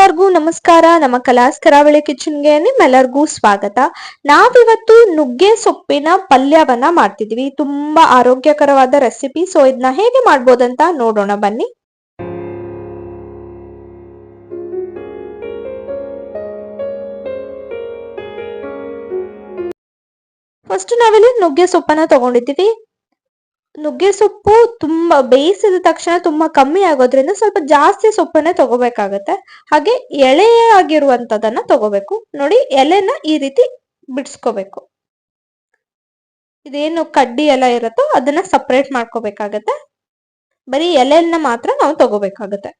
ನಿಮ್ಮೆಲ್ಲರಿಗೂ ನಮಸ್ಕಾರ. ನಮ್ಮ ಕಲಾಸ್ ಕರಾವಳಿ ಕಿಚನ್ಗೆ ನಿಮ್ಮೆಲ್ಲರಿಗೂ ಸ್ವಾಗತ. ನಾವಿವತ್ತು ನುಗ್ಗೆ ಸೊಪ್ಪಿನ ಪಲ್ಯವನ್ನ ಮಾಡ್ತಿದ್ವಿ. ತುಂಬಾ ಆರೋಗ್ಯಕರವಾದ ರೆಸಿಪಿ. ಸೊ ಇದನ್ನ ಹೇಗೆ ಮಾಡ್ಬೋದಂತ ನೋಡೋಣ. ಬನ್ನಿ. ಫಸ್ಟ್ ನಾವಿಲ್ಲಿ ನುಗ್ಗೆ ಸೊಪ್ಪನ್ನ ತಗೊಂಡಿದ್ದೀವಿ. ನುಗ್ಗೆ ಸೊಪ್ಪು ತುಂಬಾ ಬೇಯಿಸಿದ ತಕ್ಷಣ ತುಂಬಾ ಕಮ್ಮಿ ಆಗೋದ್ರಿಂದ ಸ್ವಲ್ಪ ಜಾಸ್ತಿ ಸೊಪ್ಪನ್ನೇ ತಗೋಬೇಕಾಗತ್ತೆ. ಹಾಗೆ ಎಳೆ ಆಗಿರುವಂತದನ್ನ ತಗೋಬೇಕು. ನೋಡಿ ಎಲೆನ ಈ ರೀತಿ ಬಿಡಿಸ್ಕೋಬೇಕು. ಇದೇನು ಕಡ್ಡಿ ಎಲ್ಲ ಇರುತ್ತೋ ಅದನ್ನ ಸಪ್ರೇಟ್ ಮಾಡ್ಕೋಬೇಕಾಗತ್ತೆ. ಬರೀ ಎಲೆಯನ್ನ ಮಾತ್ರ ನಾವು ತಗೋಬೇಕಾಗತ್ತೆ.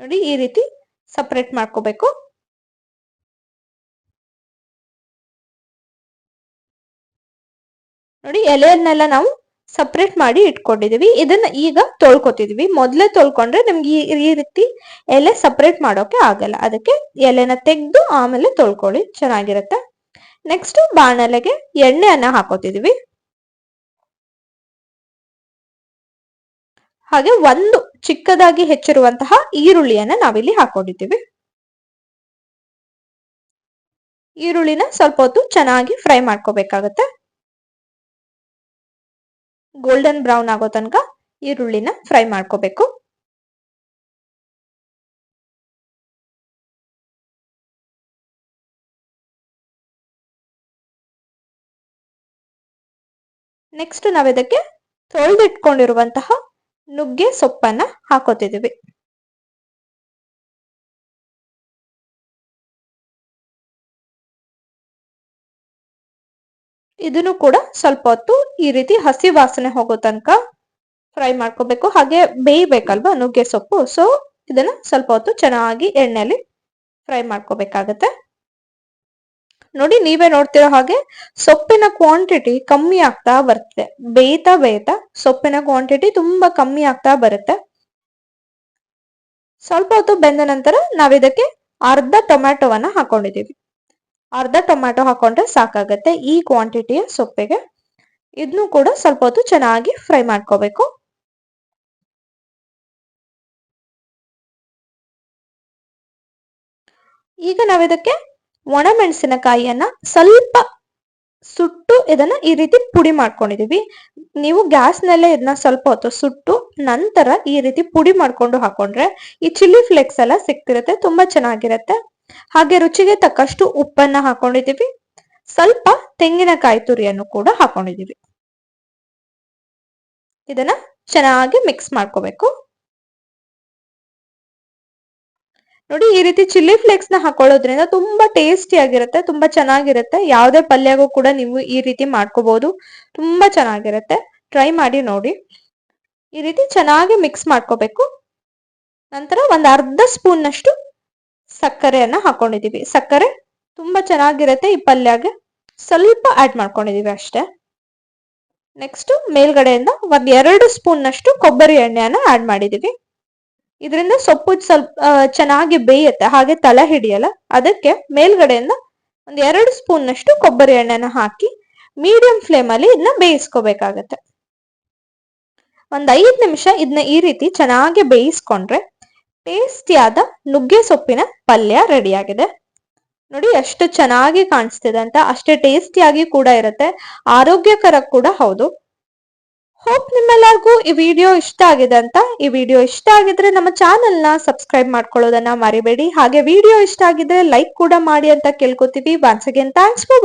ನೋಡಿ ಈ ರೀತಿ ಸಪ್ರೇಟ್ ಮಾಡ್ಕೋಬೇಕು. ನೋಡಿ ಎಲೆಯನ್ನೆಲ್ಲ ನಾವು ಸಪ್ರೇಟ್ ಮಾಡಿ ಇಟ್ಕೊಂಡಿದೀವಿ. ಇದನ್ನ ಈಗ ತೊಳ್ಕೊತಿದೀವಿ. ಮೊದ್ಲೇ ತೊಳ್ಕೊಂಡ್ರೆ ನಮ್ಗೆ ಈ ರೀತಿ ಎಲೆ ಸಪ್ರೇಟ್ ಮಾಡೋಕೆ ಆಗಲ್ಲ. ಅದಕ್ಕೆ ಎಲೆನ ತೆಗೆದು ಆಮೇಲೆ ತೊಳ್ಕೊಳ್ಳಿ. ಚೆನ್ನಾಗಿರುತ್ತೆ. ನೆಕ್ಸ್ಟ್ ಬಾಣಲೆಗೆ ಎಣ್ಣೆಯನ್ನ ಹಾಕೋತಿದೀವಿ. ಹಾಗೆ ಒಂದು ಚಿಕ್ಕದಾಗಿ ಹೆಚ್ಚಿರುವಂತಹ ಈರುಳ್ಳಿಯನ್ನ ನಾವಿಲ್ಲಿ ಹಾಕೊಂಡಿದ್ದೀವಿ. ಈರುಳ್ಳಿನ ಸ್ವಲ್ಪ ಹೊತ್ತು ಚೆನ್ನಾಗಿ ಫ್ರೈ ಮಾಡ್ಕೋಬೇಕಾಗತ್ತೆ. ಗೋಲ್ಡನ್ ಬ್ರೌನ್ ಆಗೋ ತನಕ ಈರುಳ್ಳಿನ ಫ್ರೈ ಮಾಡ್ಕೋಬೇಕು. ನೆಕ್ಸ್ಟ್ ನಾವು ಇದಕ್ಕೆ ತೊಳೆದಿಟ್ಕೊಂಡಿರುವಂತಹ ನುಗ್ಗೆ ಸೊಪ್ಪನ್ನ ಹಾಕೋತಿದೀವಿ ಇದನ್ನು ಕೂಡ ಸ್ವಲ್ಪ ಹೊತ್ತು ಈ ರೀತಿ ಹಸಿ ವಾಸನೆ ಹೋಗೋ ತನಕ ಫ್ರೈ ಮಾಡ್ಕೋಬೇಕು. ಹಾಗೆ ಬೇಯಬೇಕಲ್ವಾ? ನುಗ್ಗೆ ಸೊಪ್ಪು. ಸೊ ಇದನ್ನ ಸ್ವಲ್ಪ ಹೊತ್ತು ಚೆನ್ನಾಗಿ ಎಣ್ಣೆಯಲ್ಲಿ ಫ್ರೈ ಮಾಡ್ಕೋಬೇಕಾಗತ್ತೆ. ನೋಡಿ, ನೀವೇ ನೋಡ್ತಿರೋ ಹಾಗೆ ಸೊಪ್ಪಿನ ಕ್ವಾಂಟಿಟಿ ಕಮ್ಮಿ ಆಗ್ತಾ ಬರುತ್ತೆ. ಬೇಯ್ತಾ ಬೇಯ್ತಾ ಸೊಪ್ಪಿನ ಕ್ವಾಂಟಿಟಿ ತುಂಬಾ ಕಮ್ಮಿ ಆಗ್ತಾ ಬರುತ್ತೆ. ಸ್ವಲ್ಪ ಹೊತ್ತು ಬೆಂದ ನಂತರ ನಾವಿದಕ್ಕೆ ಅರ್ಧ ಟೊಮ್ಯಾಟೊವನ್ನ ಹಾಕೊಂಡಿದೀವಿ. ಅರ್ಧ ಟೊಮ್ಯಾಟೊ ಹಾಕೊಂಡ್ರೆ ಸಾಕಾಗತ್ತೆ. ಈ ಕ್ವಾಂಟಿಟಿಯ ಸೊಪ್ಪಿಗೆ ಇದನ್ನು ಕೂಡ ಸ್ವಲ್ಪ ಹೊತ್ತು ಚೆನ್ನಾಗಿ ಫ್ರೈ ಮಾಡ್ಕೋಬೇಕು. ಈಗ ನಾವಿದಕ್ಕೆ ಒಣಮೆಣಸಿನಕಾಯಿಯನ್ನ ಸ್ವಲ್ಪ ಸುಟ್ಟು ಇದನ್ನ ಈ ರೀತಿ ಪುಡಿ ಮಾಡ್ಕೊಂಡಿದೀವಿ. ನೀವು ಗ್ಯಾಸ್ ನಲ್ಲೇ ಇದನ್ನ ಸ್ವಲ್ಪ ಹೊತ್ತು ಸುಟ್ಟು ನಂತರ ಈ ರೀತಿ ಪುಡಿ ಮಾಡ್ಕೊಂಡು ಹಾಕೊಂಡ್ರೆ ಈ ಚಿಲ್ಲಿ ಫ್ಲೇಕ್ಸ್ ಎಲ್ಲ ಸಿಕ್ತಿರುತ್ತೆ ತುಂಬಾ ಚೆನ್ನಾಗಿರುತ್ತೆ. ಹಾಗೆ ರುಚಿಗೆ ತಕ್ಕಷ್ಟು ಉಪ್ಪನ್ನ ಹಾಕೊಂಡಿದ್ದೀವಿ. ಸ್ವಲ್ಪ ತೆಂಗಿನಕಾಯಿ ತುರಿಯನ್ನು ಕೂಡ ಹಾಕೊಂಡಿದ್ದೀವಿ. ಇದನ್ನ ಚೆನ್ನಾಗಿ ಮಿಕ್ಸ್ ಮಾಡ್ಕೋಬೇಕು. ನೋಡಿ, ಈ ರೀತಿ ಚಿಲ್ಲಿ ಫ್ಲೇಕ್ಸ್ನ ಹಾಕೊಳ್ಳೋದ್ರಿಂದ ತುಂಬಾ ಟೇಸ್ಟಿ ಆಗಿರುತ್ತೆ, ತುಂಬಾ ಚೆನ್ನಾಗಿರುತ್ತೆ. ಯಾವುದೇ ಪಲ್ಯಗೂ ಕೂಡ ನೀವು ಈ ರೀತಿ ಮಾಡ್ಕೋಬಹುದು ತುಂಬಾ ಚೆನ್ನಾಗಿರುತ್ತೆ. ಟ್ರೈ ಮಾಡಿ ನೋಡಿ. ಈ ರೀತಿ ಚೆನ್ನಾಗಿ ಮಿಕ್ಸ್ ಮಾಡ್ಕೋಬೇಕು. ನಂತರ ಒಂದ್ ಅರ್ಧ ಸ್ಪೂನ್ ನಷ್ಟು ಸಕ್ಕರೆಯನ್ನ ಹಾಕೊಂಡಿದೀವಿ. ಸಕ್ಕರೆ ತುಂಬಾ ಚೆನ್ನಾಗಿರುತ್ತೆ ಈ ಪಲ್ಯಗೆ. ಸ್ವಲ್ಪ ಆಡ್ ಮಾಡ್ಕೊಂಡಿದೀವಿ ಅಷ್ಟೇ. ನೆಕ್ಸ್ಟ್ ಮೇಲ್ಗಡೆಯಿಂದ ಒಂದ್ ಎರಡು ಸ್ಪೂನ್ ನಷ್ಟು ಕೊಬ್ಬರಿ ಎಣ್ಣೆಯನ್ನ ಆಡ್ ಮಾಡಿದೀವಿ. ಇದರಿಂದ ಸೊಪ್ಪು ಸ್ವಲ್ಪ ಚೆನ್ನಾಗಿ ಬೇಯುತ್ತೆ, ಹಾಗೆ ತಲೆ ಹಿಡಿಯಲ್ಲ. ಅದಕ್ಕೆ ಮೇಲ್ಗಡೆಯಿಂದ ಒಂದ್ ಎರಡು ಸ್ಪೂನ್ ನಷ್ಟು ಕೊಬ್ಬರಿ ಎಣ್ಣೆನ ಹಾಕಿ ಮೀಡಿಯಂ ಫ್ಲೇಮ್ ಅಲ್ಲಿ ಇದನ್ನ ಬೇಯಿಸ್ಕೋಬೇಕಾಗತ್ತೆ. ಒಂದ್ ಐದ್ ನಿಮಿಷ ಇದನ್ನ ಈ ರೀತಿ ಚೆನ್ನಾಗಿ ಬೇಯಿಸ್ಕೊಂಡ್ರೆ ಟೇಸ್ಟಿಯಾದ ನುಗ್ಗೆ ಸೊಪ್ಪಿನ ಪಲ್ಯ ರೆಡಿ ಆಗಿದೆ ನೋಡಿ ಎಷ್ಟು ಚೆನ್ನಾಗಿ ಕಾಣಿಸ್ತಿದೆ ಅಂತ, ಅಷ್ಟೇ ಟೇಸ್ಟಿಯಾಗಿ ಕೂಡ ಇರುತ್ತೆ, ಆರೋಗ್ಯಕರ ಕೂಡ ಹೌದು. ಹೋಪ್ ನಿಮ್ಮೆಲ್ಲರಿಗೂ ಈ ವಿಡಿಯೋ ಇಷ್ಟ ಆಗಿದೆ ಅಂತ, ಈ ವಿಡಿಯೋ ಇಷ್ಟ ಆಗಿದ್ರೆ ನಮ್ಮ ಚಾನೆಲ್ನ ಸಬ್ಸ್ಕ್ರೈಬ್ ಮಾಡ್ಕೊಳ್ಳೋದನ್ನ ಮರಿಬೇಡಿ. ಹಾಗೆ ವಿಡಿಯೋ ಇಷ್ಟ ಆಗಿದ್ರೆ ಲೈಕ್ ಕೂಡ ಮಾಡಿ ಅಂತ ಕೇಳ್ಕೊತೀವಿ. Once again thanks for